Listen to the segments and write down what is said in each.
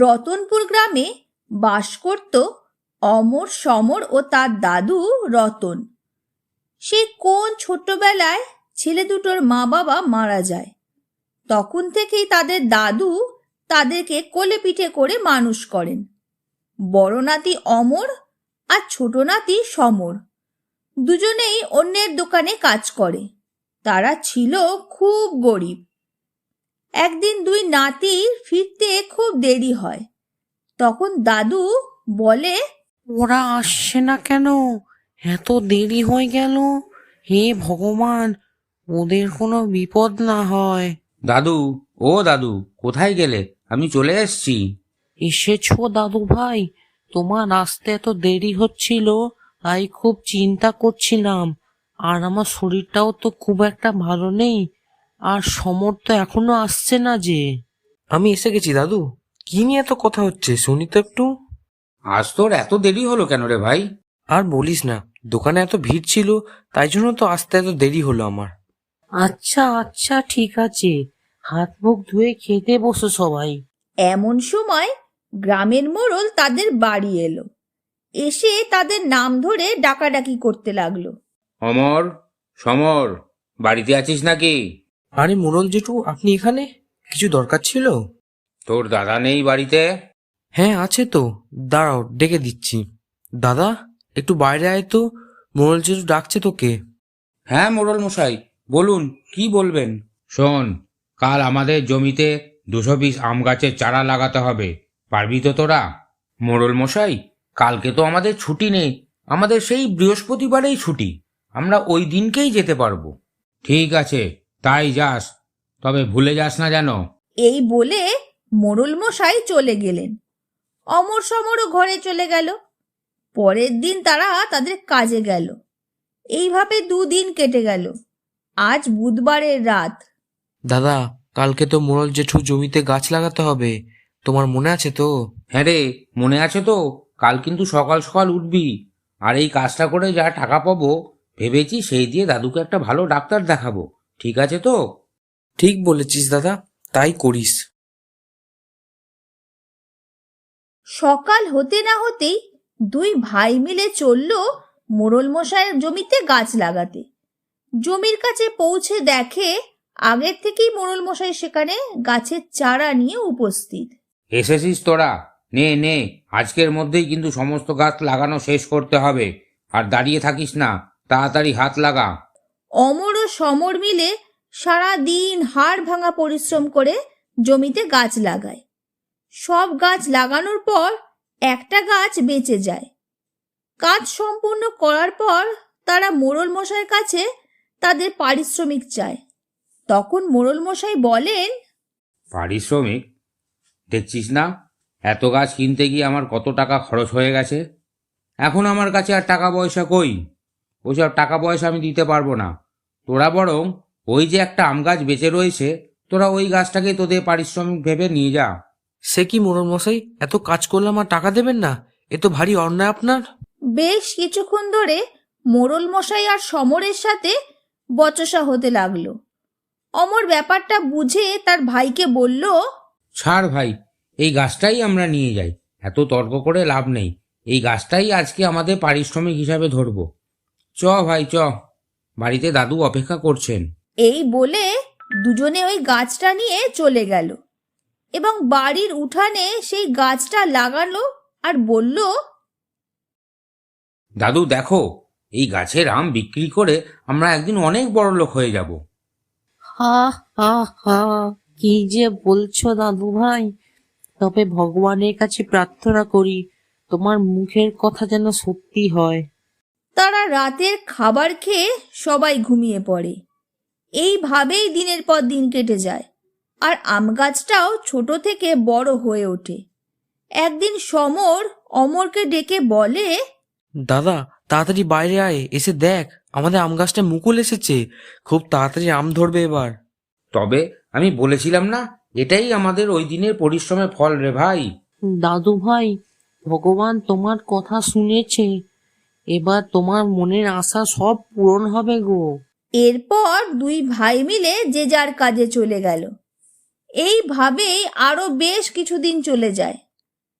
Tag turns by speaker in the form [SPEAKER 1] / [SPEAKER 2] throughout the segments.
[SPEAKER 1] রতনপুর গ্রামে বাস করত অমর, সমর ও তার দাদু রতন। সে কোন ছোট্টবেলায় ছেলে দুটোর মা বাবা মারা যায়? তখন থেকেই তাদের দাদু তাদেরকে কোলে পিঠে করে মানুষ করেন। বড় নাতি অমর আর ছোট নাতি সমর। দুজনেই অন্যের দোকানে কাজ করে। তারা ছিল খুব গরিব। একদিন দুই নাতি ফিরতে খুব দেরি হয়। তখন দাদু বলে
[SPEAKER 2] ওরা আসছে না কেন? এত দেরি হয়ে গেল। হে ভগবান ওদের কোনো বিপদ না হয়।
[SPEAKER 3] দাদু ও দাদু কোথায় গেলে? আমি চলে এসছি।
[SPEAKER 2] এসেছ দাদু ভাই তোমার আসতে এত দেরি হচ্ছিল তাই খুব চিন্তা করছিলাম। আর আমার শরীরটাও তো খুব একটা ভালো নেই। আর সমর তো এখনও আসছে না যে।
[SPEAKER 4] আমি এসে গেছি দাদু। কি নিয়ে এত কথা হচ্ছে? শুনি তো একটু।
[SPEAKER 3] আজ তোর এত দেরি হলো কেন রে ভাই?
[SPEAKER 4] আর বলিস না দোকানে এত ভিড় ছিল তাই জন্য তো আসতে এত দেরি হলো আমার।
[SPEAKER 2] আচ্ছা আচ্ছা ঠিক আছে। হাত মুখ ধুয়ে খেতে বসো সবাই।
[SPEAKER 1] এমন সময় গ্রামের মোড়ল তাদের বাড়ি এলো। এসে তাদের নাম ধরে ডাকাডাকি করতে লাগল।
[SPEAKER 3] অমর সমর বাড়িতে আছিস নাকি?
[SPEAKER 4] আরে মোড়ল জেঠু আপনি এখানে? কিছু দরকার ছিল?
[SPEAKER 3] তোর দাদা নেই বাড়িতে?
[SPEAKER 4] হ্যাঁ আছে তো। দাঁড়াও ডেকে দিচ্ছি। দাদা একটু বাইরে আয় তো। মোড়ল জেঠু ডাকছে তোকে।
[SPEAKER 3] হ্যাঁ মোড়ল মশাই বলুন কি বলবেন? শোন কাল আমাদের জমিতে দুশো পিস আম গাছের চারা লাগাতে হবে। পারবি তো তোরা? মোড়ল মশাই কালকে তো আমাদের ছুটি নেই। আমাদের সেই বৃহস্পতিবারেই ছুটি। আমরা ওই দিনকেই যেতে পারব। ঠিক আছে তাই যাস তবে ভুলে যাস না যেন।
[SPEAKER 1] এই বলে মোড়ল মশাই চলে গেলেন। অমর সমরও ঘরে চলে গেল। পরের দিন তারা তাদের কাজে গেল। এইভাবে দুদিন কেটে গেল। আজ বুধবারের রাত।
[SPEAKER 4] দাদা কালকে তো মোড়ল জেঠু জমিতে গাছ লাগাতে হবে। তোমার মনে আছে তো?
[SPEAKER 3] হ্যাঁ রে মনে আছে তো। কাল কিন্তু সকাল সকাল উঠবি। আর এই কাজটা করে যা টাকা পাবো ভেবেছি সেই দিয়ে দাদুকে একটা ভালো ডাক্তার দেখাবো। ঠিক আছে তো?
[SPEAKER 4] ঠিক বলেছিস দাদা তাই করিস।
[SPEAKER 1] সকাল হতে না হতেই দুই ভাই মিলে চলল মোড়ল মশাইয়ের জমিতে গাছ লাগাতে। জমির কাছে পৌঁছে দেখে আগের থেকেই মোড়ল মশাই সেখানে গাছের চারা নিয়ে উপস্থিত।
[SPEAKER 3] এসেছিস তোরা? নে নে আজকের মধ্যেই কিন্তু সমস্ত গাছ লাগানো শেষ করতে হবে। আর দাঁড়িয়ে থাকিস না তাড়াতাড়ি হাত লাগা।
[SPEAKER 1] অমর ও সমর মিলে সারা দিন হাড় ভাঙা পরিশ্রম করে জমিতে গাছ লাগায়। সব গাছ লাগানোর পর একটা গাছ বেঁচে যায়। কাজ সম্পূর্ণ করার পর তারা মোড়ল মশাইয়ের কাছে তাদের পারিশ্রমিক চায়। তখন মোড়ল মশাই বলেন,
[SPEAKER 3] পারিশ্রমিক? দেখছিস না? এত গাছ কিনতে গিয়ে আমার কত টাকা খরচ হয়ে গেছে? এখন আমার কাছে আর টাকা পয়সা কই? ওইসব টাকা পয়সা আমি দিতে পারব না। তোরা বরং ওই যে একটা আম গাছ বেঁচে রয়েছে তোরা ওই গাছটাকে তোদের পারিশ্রমিক ভেবে নিয়ে যা।
[SPEAKER 4] সে কি মোড়ল মশাই এত কাজ করলাম আর টাকা দেবেন না? এ তো ভারী অন্যায় আপনার।
[SPEAKER 1] বেশ কিছুক্ষণ ধরে মোড়ল মশাই আর সমরের সাথে বচসা হতে লাগল। অমর ব্যাপারটা বুঝে তার ভাইকে বলল
[SPEAKER 3] ছাড় ভাই এই গাছটাই আমরা নিয়ে যাই এত তর্ক করে লাভ নেই। এই গাছটাই আজকে আমাদের পারিশ্রমিক হিসাবে ধরবো। চ ভাই চ। বাড়িতে দাদু অপেক্ষা করছেন।
[SPEAKER 1] এই বলে দুজনে ওই গাছটা নিয়ে চলে গেল। এবং বাড়ির উঠানে সেই গাছটা লাগালো আর বলল
[SPEAKER 3] দাদু দেখো এই গাছের আম বিক্রি করে আমরা একদিন অনেক বড় লোক হয়ে যাব।
[SPEAKER 2] হা হা হা কি যে বলছো দাদু ভাই। তবে ভগবানের কাছে প্রার্থনা করি তোমার মুখের কথা যেন সত্যি হয়।
[SPEAKER 1] তারা রাতের খাবার খেয়ে সবাই ঘুমিয়ে পড়ে। এইভাবেই দিনের পর দিন কেটে যায় আর আম গাছটাও ছোট থেকে বড় হয়ে ওঠে। একদিন সমর অমরকে ডেকে বলে
[SPEAKER 4] দাদা তাড়াতাড়ি বাইরে আয় এসে দেখ আমাদের আম গাছটা মুকুল এসেছে। খুব তাড়াতাড়ি আম ধরবে এবার।
[SPEAKER 3] তবে আমি বলেছিলাম না এটাই আমাদের ওই দিনের পরিশ্রমের ফল রে ভাই।
[SPEAKER 2] দাদু ভাই ভগবান তোমার কথা শুনেছে। এবার তোমার মনের আশা সব পূরণ হবে গো।
[SPEAKER 1] এরপর দুই ভাই মিলে যে যার কাজে চলে গেল। এইভাবেই আরও বেশ কিছুদিন চলে যায়।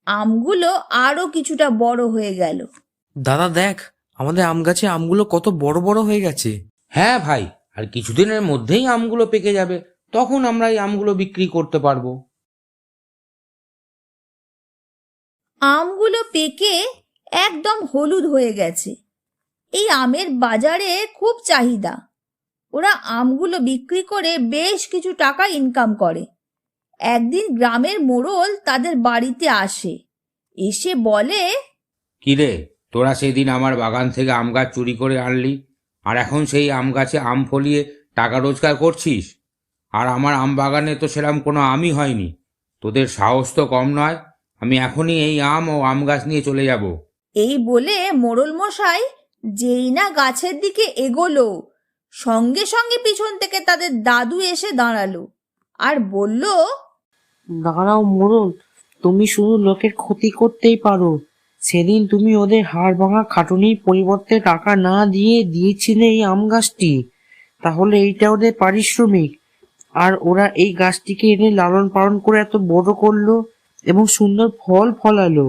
[SPEAKER 1] আমগুলো আরও কিছুটা বড় হয়ে গেল।
[SPEAKER 4] দাদা দেখ আমাদের আম গাছে আমগুলো কত বড় বড় হয়ে গেছে।
[SPEAKER 3] হ্যাঁ ভাই আর কিছুদিনের মধ্যেই আমগুলো পেকে যাবে। তখন আমরা এই আমগুলো বিক্রি করতে পারব।
[SPEAKER 1] আমগুলো পেকে একদম হলুদ হয়ে গেছে। এই আমের বাজারে খুব চাহিদা। ওরা আমগুলো বিক্রি করে বেশ কিছু টাকা ইনকাম করে। একদিন গ্রামের মোড়ল তাদের বাড়িতে আসে। এসে বলে
[SPEAKER 3] কিরে তোরা সেদিন আমার বাগান থেকে আম গাছ চুরি করে আনলি, আর এখন সেই আম গাছে আম ফলিয়ে টাকা রোজগার করছিস? আর আমার আম বাগানে তো সেরকম কোনো আমই হয়নি। তোদের সাহস তো কম নয়, আমি এখনই এই আম ও আম গাছ নিয়ে চলে যাব।
[SPEAKER 1] এই বলে মোড়ল মশাই যেই না গাছের দিকে এগোলো, সঙ্গে সঙ্গে পিছন থেকে তাদের দাদু এসে দাঁড়াল আর বলল,
[SPEAKER 2] দাঁড়াও মোড়ল, তুমি শুধু লোকের ক্ষতি করতেই পারো। সেদিন তুমি ওদের হাড় ভাঙা খাটুনির পরিবর্তে টাকা না দিয়ে দিয়েছিলে এই আম গাছটি। তাহলে এইটা ওদের পারিশ্রমিক। আর ওরা এই গাছটিকে এনে লালন পালন করে এত বড় করল এবং সুন্দর ফল ফলালো।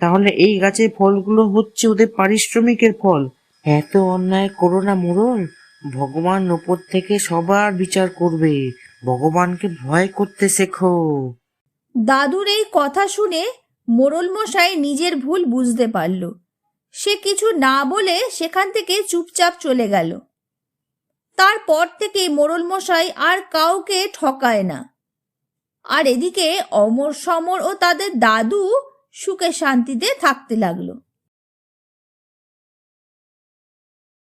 [SPEAKER 2] তাহলে এই গাছের ফলগুলো হচ্ছে ওদের পারিশ্রমিকের ফল। এত অন্যায় করো না মোড়ল ভগবান ওপর থেকে সবার বিচার করবে। ভগবানকে ভয় করতে শেখো।
[SPEAKER 1] দাদুর এই কথা শুনে মোড়ল মশাই নিজের ভুল বুঝতে পারল। সে কিছু না বলে সেখান থেকে চুপচাপ চলে গেল। তারপর থেকে মোড়ল মশাই আর কাউকে ঠকায় না। আর এদিকে অমর সমর ও তাদের দাদু সুখে শান্তিতে থাকতে লাগল।